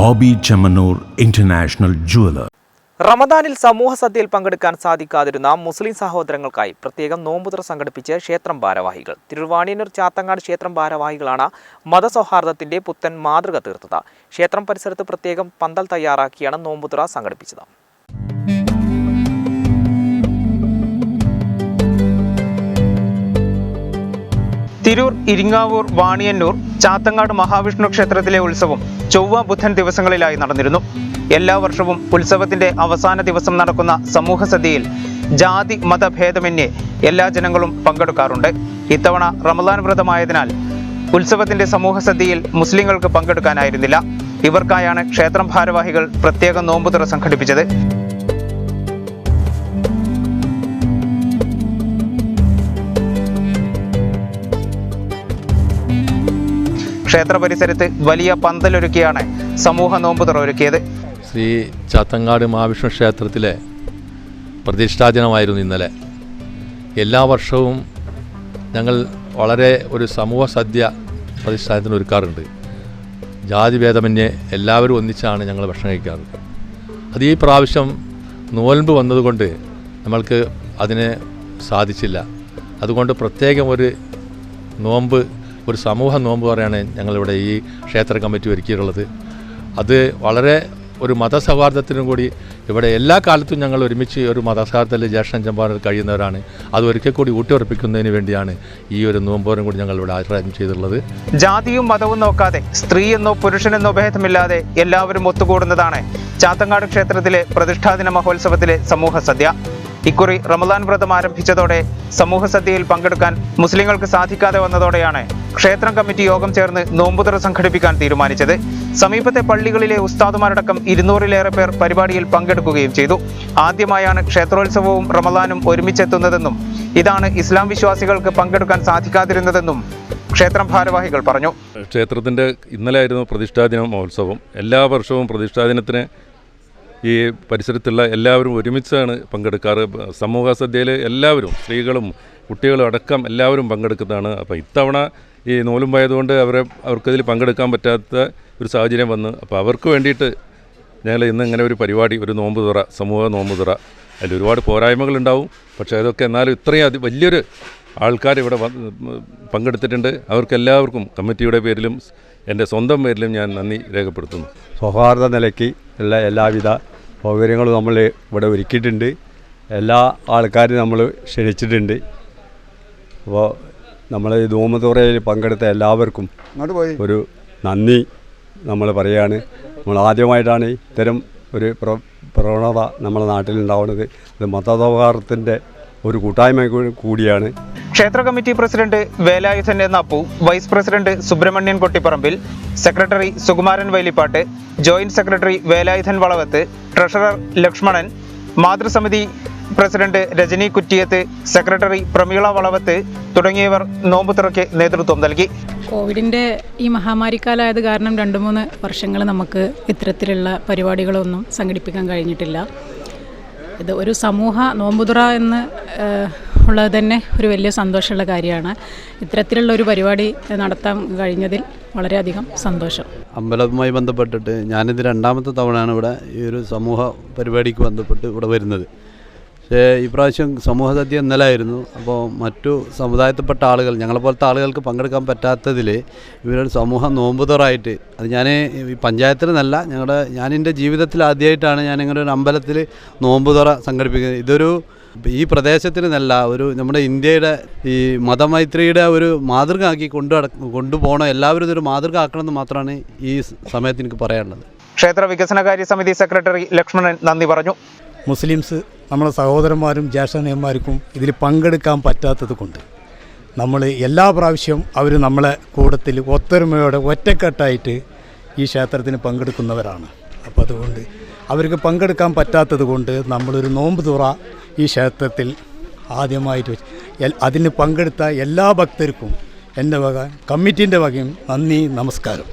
Bobby Chemmanur international jeweller റമദാനിൽ സമൂഹ സദ്യയിൽ പങ്കെടുക്കാൻ സാധിക്കാതിരുന്ന മുസ്ലിം സഹോദരങ്ങൾക്കായി പ്രത്യേകം നോമ്പുതുറ സംഘടിപ്പിച്ച് ക്ഷേത്രം ഭാരവാഹികൾ. തിരുവാണിയന്നൂർ ചാത്തങ്ങാട് ക്ഷേത്രം ഭാരവാഹികളാണ് മതസൗഹാർദ്ദത്തിന്റെ പുത്തൻ മാതൃക തീർത്തത്. ക്ഷേത്രം പരിസരത്ത് പ്രത്യേകം പന്തൽ തയ്യാറാക്കിയാണ് നോമ്പുതുറ സംഘടിപ്പിച്ചത്. തിരൂർ ഇരിങ്ങാവൂർ വാണിയന്നൂർ ചാത്തങ്ങാട് മഹാവിഷ്ണു ക്ഷേത്രത്തിലെ ഉത്സവം ചൊവ്വ ബുധൻ ദിവസങ്ങളിലായി നടന്നിരുന്നു. എല്ലാ വർഷവും ഉത്സവത്തിന്റെ അവസാന ദിവസം നടക്കുന്ന സമൂഹ സദ്യയിൽ ജാതി മതഭേദമന്യേ എല്ലാ ജനങ്ങളും പങ്കെടുക്കാറുണ്ട്. ഇത്തവണ റമദാൻ വ്രതമായതിനാൽ ഉത്സവത്തിന്റെ സമൂഹ സദ്യയിൽ മുസ്ലിങ്ങൾക്ക് പങ്കെടുക്കാനായിരുന്നില്ല. ഇവർക്കായാണ് ക്ഷേത്രം ഭാരവാഹികൾ പ്രത്യേക നോമ്പുതുറ സംഘടിപ്പിച്ചത്. ക്ഷേത്ര പരിസരത്ത് വലിയ പന്തലൊരുക്കിയാണ് സമൂഹ നോമ്പുതുറ ഒരുക്കിയത്. ശ്രീ ചാത്തങ്ങാട് മഹാവിഷ്ണു ക്ഷേത്രത്തിലെ പ്രതിഷ്ഠാ ദിനമായിരുന്നു ഇന്നലെ. എല്ലാ വർഷവും ഞങ്ങൾ വളരെ ഒരു സമൂഹ സദ്യ പ്രതിഷ്ഠാനത്തിന് ഒരുക്കാറുണ്ട്. ജാതിഭേദമന്യേ എല്ലാവരും ഒന്നിച്ചാണ് ഞങ്ങൾ ഭക്ഷണം കഴിക്കാറ്. അത് ഈ പ്രാവശ്യം നോൽമ്പ് വന്നതുകൊണ്ട് നമ്മൾക്ക് അതിന് സാധിച്ചില്ല. അതുകൊണ്ട് പ്രത്യേകം ഒരു നോമ്പ് ഒരു സമൂഹ നോമ്പ് പറയാണ് ഞങ്ങളിവിടെ ഈ ക്ഷേത്ര കമ്മിറ്റി ഒരുക്കിയിട്ടുള്ളത്. അത് വളരെ ഒരു മതസൗഹാർദ്ദത്തിനും കൂടി ഇവിടെ എല്ലാ കാലത്തും ഞങ്ങൾ ഒരുമിച്ച് ഒരു മതസൗഹാർദ്ദത്തിൽ ജ്യേഷ്ഠൻ ചമ്പാറിൽ കഴിയുന്നവരാണ്. അത് ഒരിക്കൽ കൂടി ഊട്ടിയുറപ്പിക്കുന്നതിന് വേണ്ടിയാണ് ഈ ഒരു നോമ്പോരം കൂടി ഞങ്ങൾ ഇവിടെ ആചരണം ചെയ്തിട്ടുള്ളത്. ജാതിയും മതവും നോക്കാതെ സ്ത്രീ എന്നോ പുരുഷനെന്നോ ഭേദമില്ലാതെ എല്ലാവരും ഒത്തുകൂടുന്നതാണ് ചാത്തങ്ങാട് ക്ഷേത്രത്തിലെ പ്രതിഷ്ഠാദിന മഹോത്സവത്തിലെ സമൂഹ സദ്യ. ഇക്കുറി റമദാൻ വ്രതം ആരംഭിച്ചതോടെ സമൂഹ സദ്യയിൽ പങ്കെടുക്കാൻ മുസ്ലിങ്ങൾക്ക് സാധിക്കാതെ വന്നതോടെയാണ് ക്ഷേത്രം കമ്മിറ്റി യോഗം ചേർന്ന് നോമ്പുതുറ സംഘടിപ്പിക്കാൻ തീരുമാനിച്ചത്. സമീപത്തെ പള്ളികളിലെ ഉസ്താദുമാരടക്കം ഇരുന്നൂറിലേറെ പേർ പരിപാടിയിൽ പങ്കെടുക്കുകയും ചെയ്തു. ആദ്യമായാണ് ക്ഷേത്രോത്സവവും റമദാനും ഒരുമിച്ചെത്തുന്നതെന്നും ഇതാണ് ഇസ്ലാം വിശ്വാസികൾക്ക് പങ്കെടുക്കാൻ സാധിക്കാതിരുന്നതെന്നും ക്ഷേത്രം ഭാരവാഹികൾ പറഞ്ഞു. ക്ഷേത്രത്തിന്റെ ഇന്നലെ ആയിരുന്നു പ്രതിഷ്ഠാദിന മഹോത്സവം. എല്ലാ വർഷവും പ്രതിഷ്ഠാദിനത്തിന് ഈ പരിസരത്തുള്ള എല്ലാവരും ഒരുമിച്ചാണ് പങ്കെടുക്കാറ്. സമൂഹ സദ്യയിൽ എല്ലാവരും സ്ത്രീകളും കുട്ടികളും അടക്കം എല്ലാവരും പങ്കെടുക്കുന്നതാണ്. അപ്പോൾ ഇത്തവണ ഈ നൂലും പോയതുകൊണ്ട് അവരെ അവർക്കതിൽ പങ്കെടുക്കാൻ പറ്റാത്ത ഒരു സാഹചര്യം വന്ന് അപ്പോൾ അവർക്ക് വേണ്ടിയിട്ട് ഞങ്ങൾ ഇന്ന് ഇങ്ങനെ ഒരു പരിപാടി ഒരു നോമ്പ് തുറ സമൂഹ നോമ്പ് തുറ. അതിൽ ഒരുപാട് പോരായ്മകളുണ്ടാവും പക്ഷേ അതൊക്കെ എന്നാലും ഇത്രയും അതി വലിയൊരു ആൾക്കാർ ഇവിടെ പങ്കെടുത്തിട്ടുണ്ട്. അവർക്കെല്ലാവർക്കും കമ്മിറ്റിയുടെ പേരിലും എന്റെ സ്വന്തം പേരിലും ഞാൻ നന്ദി രേഖപ്പെടുത്തുന്നു. സൗഹാർദ്ദ നിലയ്ക്ക് ഉള്ള എല്ലാവിധ സൗകര്യങ്ങളും നമ്മൾ ഇവിടെ ഒരുക്കിയിട്ടുണ്ട്. എല്ലാ ആൾക്കാരും നമ്മൾ ക്ഷണിച്ചിട്ടുണ്ട്. അപ്പോൾ നമ്മൾ ഈ ധൂമതുറയിൽ പങ്കെടുത്ത എല്ലാവർക്കും ഒരു നന്ദി നമ്മൾ പറയുകയാണ്. നമ്മൾ ആദ്യമായിട്ടാണ് ഇത്തരം ഒരു പ്ര പ്രവണത നമ്മുടെ നാട്ടിലുണ്ടാവുന്നത് അത് മതസൗഹാർദ്ദത്തിന്റെ ഒരു കൂട്ടായ്മ കൂടിയാണ്. ക്ഷേത്ര കമ്മിറ്റി പ്രസിഡന്റ് വേലായുധൻ എന്ന Appu vice president Subramanian Kottiparambil secretary Sukumaran Vailippattu joint secretary Velayudhan Valavath treasurer Lakshmanan മാതൃസമിതി president Rajani Kuttiyath secretary Prameela Valavath തുടങ്ങിയവർ നോമ്പുതുറയ്ക്ക് നേതൃത്വം നൽകി. കോവിഡിന്റെ ഈ മഹാമാരിക്കാലായത് കാരണം രണ്ട് മൂന്ന് വർഷങ്ങൾ നമുക്ക് ഇത്തരത്തിലുള്ള പരിപാടികളൊന്നും സംഘടിപ്പിക്കാൻ കഴിഞ്ഞിട്ടില്ല. ഇത് ഒരു സമൂഹ നോമ്പുതുറ എന്ന് ഉള്ളത് തന്നെ ഒരു വലിയ സന്തോഷമുള്ള കാര്യമാണ്. ഇത്തരത്തിലുള്ള ഒരു പരിപാടി നടത്താൻ കഴിഞ്ഞതിൽ വളരെയധികം സന്തോഷം. അമ്പലവുമായി ബന്ധപ്പെട്ടിട്ട് ഞാനിത് രണ്ടാമത്തെ തവണയാണ് ഇവിടെ ഈ ഒരു സമൂഹ പരിപാടിക്ക് ബന്ധപ്പെട്ട് ഇവിടെ വരുന്നത്. പക്ഷേ ഈ പ്രാവശ്യം സമൂഹ സദ്യ ഇന്നലെ ആയിരുന്നു അപ്പോൾ മറ്റു സമുദായത്തിൽപ്പെട്ട ആളുകൾ ഞങ്ങളെപ്പോലത്തെ ആളുകൾക്ക് പങ്കെടുക്കാൻ പറ്റാത്തതിൽ ഇവരൊരു സമൂഹ നോമ്പുതറായിട്ട് അത് ഞാൻ ഈ പഞ്ചായത്തിൽ നിന്നല്ല ഞങ്ങളുടെ ഞാൻ എന്റെ ജീവിതത്തിൽ ആദ്യമായിട്ടാണ് ഞാൻ ഒരു അമ്പലത്തിൽ നോമ്പുതറ സംഘടിപ്പിക്കുന്നത്. ഇതൊരു ഈ പ്രദേശത്തിന് നല്ല ഒരു നമ്മുടെ ഇന്ത്യയുടെ ഈ മതമൈത്രിയുടെ ഒരു മാതൃക ആക്കി കൊണ്ടു കൊണ്ടുപോകണം എല്ലാവരും ഇതൊരു മാതൃക ആക്കണമെന്ന് മാത്രമാണ് ഈ സമയത്ത് എനിക്ക് പറയാനുള്ളത്. ക്ഷേത്ര വികസനകാര്യ സമിതി സെക്രട്ടറി ലക്ഷ്മണൻ നന്ദി പറഞ്ഞു. മുസ്ലിംസ് നമ്മളെ സഹോദരന്മാരും ജ്യേഷ്ഠനന്മാർക്കും ഇതിൽ പങ്കെടുക്കാൻ പറ്റാത്തത് കൊണ്ട് നമ്മൾ എല്ലാ പ്രാവശ്യവും അവർ നമ്മളെ കൂടത്തിൽ ഒത്തൊരുമയോടെ ഒറ്റക്കെട്ടായിട്ട് ഈ ക്ഷേത്രത്തിന് പങ്കെടുക്കുന്നവരാണ്. അപ്പോൾ അതുകൊണ്ട് അവർക്ക് പങ്കെടുക്കാൻ പറ്റാത്തത് കൊണ്ട് നമ്മളൊരു നോമ്പ് തുറ ഈ ക്ഷേത്രത്തിൽ ആദ്യമായിട്ട് വെച്ച് അതിന് പങ്കെടുത്ത എല്ലാ ഭക്തർക്കും എന്റെ വക കമ്മിറ്റീന്റെ വകയും നന്ദി നമസ്കാരം.